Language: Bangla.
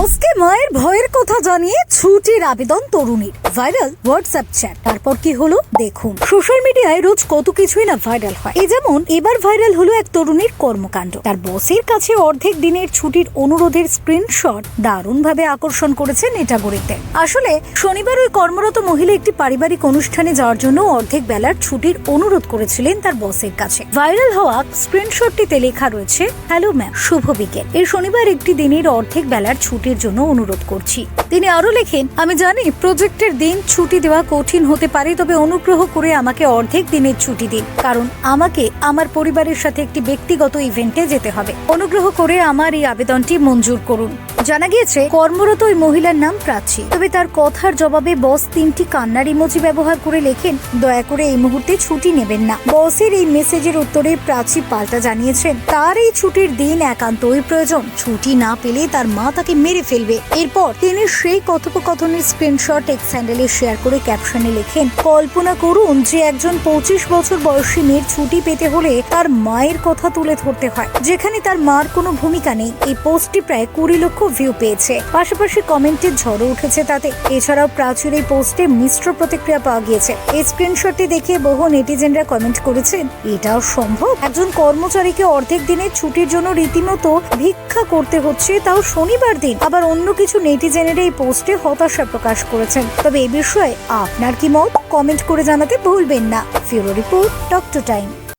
বসকে মায়ের ভয়ের কথা জানিয়ে ছুটির আবেদন তরুণীর। Viral WhatsApp chat. তারপর কি হলো? দেখুন। সোশ্যাল মিডিয়ায় রোজ কত কিছুই না ভাইরাল হয়। এই যেমন, এবার ভাইরাল হলো এক তরুণীর কর্মকাণ্ড। তার বসের কাছে অর্ধেক দিনের ছুটির অনুরোধের স্ক্রিনশট দারুণভাবে আকর্ষণ করেছে নেটাগরিকদের আসলে, শনিবার ওই কর্মরত মহিলা একটি পারিবারিক অনুষ্ঠানে যাওয়ার জন্য অর্ধেক বেলার ছুটির অনুরোধ করেছিলেন তার বসের কাছে। ভাইরাল হওয়া স্ক্রিনশটটিতে লেখা রয়েছে, হ্যালো ম্যাম, শুভ বিকেল। এই শনিবার একটি দিনের অর্ধেক বেলার ছুটির জন্য অনুরোধ করছি। তিনি আরও লেখেন, আমি জানি প্রজেক্টের দিন ছুটি দেওয়া কঠিন হতে পারে, তবে অনুগ্রহ করে আমাকে অর্ধেক দিনের ছুটি দিন, কারণ আমাকে আমার পরিবারের সাথে একটি ব্যক্তিগত ইভেন্টে যেতে হবে। অনুগ্রহ করে আমার এই আবেদনটি মঞ্জুর করুন। জানা গিয়েছে, কর্মরত ওই মহিলার নাম প্রাচী। তবে তার কথার জবাবে বস তিনটি কান্নার ইমোজি ব্যবহার করে লেখেন, দয়া করে এই মুহূর্তে ছুটি নেবেন না। বসের এই মেসেজের উত্তরে প্রাচী পাল্টা জানিয়েছেন, তার এই ছুটির দিন একান্তই প্রয়োজন। ছুটি না পেলে তার মা তাকে মেরে ফেলবে। এরপর তিনি সেই কথোপকথনের স্ক্রিনশট এক্স হ্যান্ডেলে শেয়ার করে ক্যাপশনে লেখেন, কল্পনা করুন যে একজন পঁচিশ বছর বয়সী মেয়ের ছুটি পেতে হলে তার মায়ের কথা তুলে ধরতে হয়, যেখানে তার মার কোনো ভূমিকা নেই। এই পোস্টটি প্রায় কুড়ি লক্ষ ভিউ পেয়েছে। পাশাপাশি কমেন্টের ঝড়ও উঠেছে তাতে। এছাড়াও প্রাচীর এই পোস্টে মিশ্র প্রতিক্রিয়া পাওয়া গিয়েছে। এই স্ক্রিনশটটি দেখে বহু নেটিজেনরা কমেন্ট করেছেন, এটাও সম্ভব? একজন কর্মচারীকে অর্ধেক দিনের ছুটির জন্য রীতিমতো ভিক্ষা করতে হচ্ছে, তাও শনিবার দিন। আবার অন্য কিছু নেটিজেনেরা এই পোস্টে হতাশা প্রকাশ করেছেন। তবে এ বিষয়ে আপনার কি মত? কমেন্ট করে জানাতে ভুলবেন না। ফিরো রিপোর্ট টক টু টাইম।